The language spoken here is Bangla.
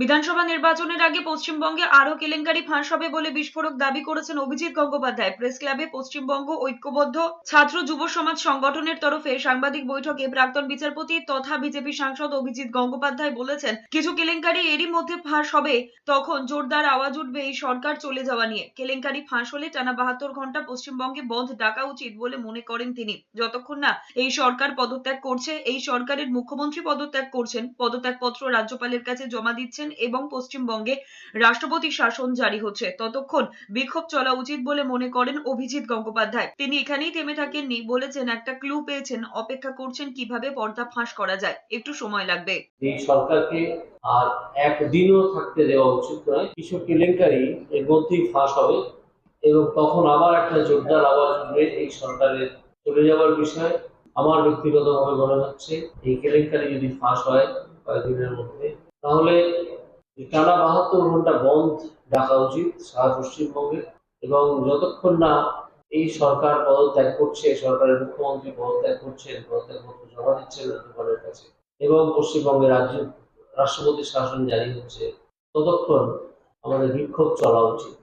বিধানসভা নির্বাচনের আগে পশ্চিমবঙ্গে আরও কেলেঙ্কারি ফাঁস হবে বলে বিস্ফোরক দাবি করেছেন অভিজিৎ গঙ্গোপাধ্যায়। প্রেস ক্লাবে পশ্চিমবঙ্গ ঐক্যবদ্ধ ছাত্র যুব সমাজ সংগঠনের তরফে সাংবাদিক বৈঠকে প্রাক্তন বিচারপতি তথা বিজেপি সাংসদ অভিজিৎ গঙ্গোপাধ্যায় বলেছেন, কিছু কেলেঙ্কারি এরই মধ্যে ফাঁস হবে, তখন জোরদার আওয়াজ উঠবে এই সরকার চলে যাওয়া নিয়ে। কেলেঙ্কারি ফাঁস হলে টানা বাহাত্তর ঘণ্টা পশ্চিমবঙ্গে বন্ধ ডাকা উচিত বলে মনে করেন তিনি। যতক্ষণ না এই সরকার পদত্যাগ করছে, এই সরকারের মুখ্যমন্ত্রী পদত্যাগ করছেন। পদত্যাগপত্র রাজ্যপালের কাছে জমা দিচ্ছেন এবং পশ্চিমবঙ্গে রাষ্ট্রপতি শাসন জারি হচ্ছে। ততক্ষণ বিক্ষোভ চলা উচিত বলে মনে করেন অভিজিৎ গঙ্গোপাধ্যায়। তিনি এখানেই থেমে থাকেননি বলেছেন একটা ক্লু পেয়েছেন, অপেক্ষা করছেন কীভাবে পর্দা ফাঁস করা যায়। একটু সময় লাগবে। এই সরকারকে আর একদিনও থাকতে দেওয়া উচিত নয়। কিছু কেলেঙ্কারি এর মধ্যেই ফাঁস হবে এবং তখন আবার একটা জোরদার আওয়াজ উঠবে এই সরকারের। চলে যাওয়ার বিষয়ে আমার ব্যক্তিগতভাবে মনে হচ্ছে, এই কেলেঙ্কারি যদি ফাঁস হয় কয়েকদিনের মধ্যে, তাহলে টানা বাহাত্তর ঘণ্টা বন্ধ ডাকা উচিত সারা পশ্চিমবঙ্গে এবং যতক্ষণ না এই সরকার পদত্যাগ করছে সরকারের মুখ্যমন্ত্রী পদত্যাগ করছেন পদত্যাগপত্র জমা দিচ্ছেন রাজ্যপালের কাছে এবং পশ্চিমবঙ্গে রাজ্য, রাষ্ট্রপতির শাসন জারি হচ্ছে, ততক্ষণ আমাদের বিক্ষোভ চলা উচিত।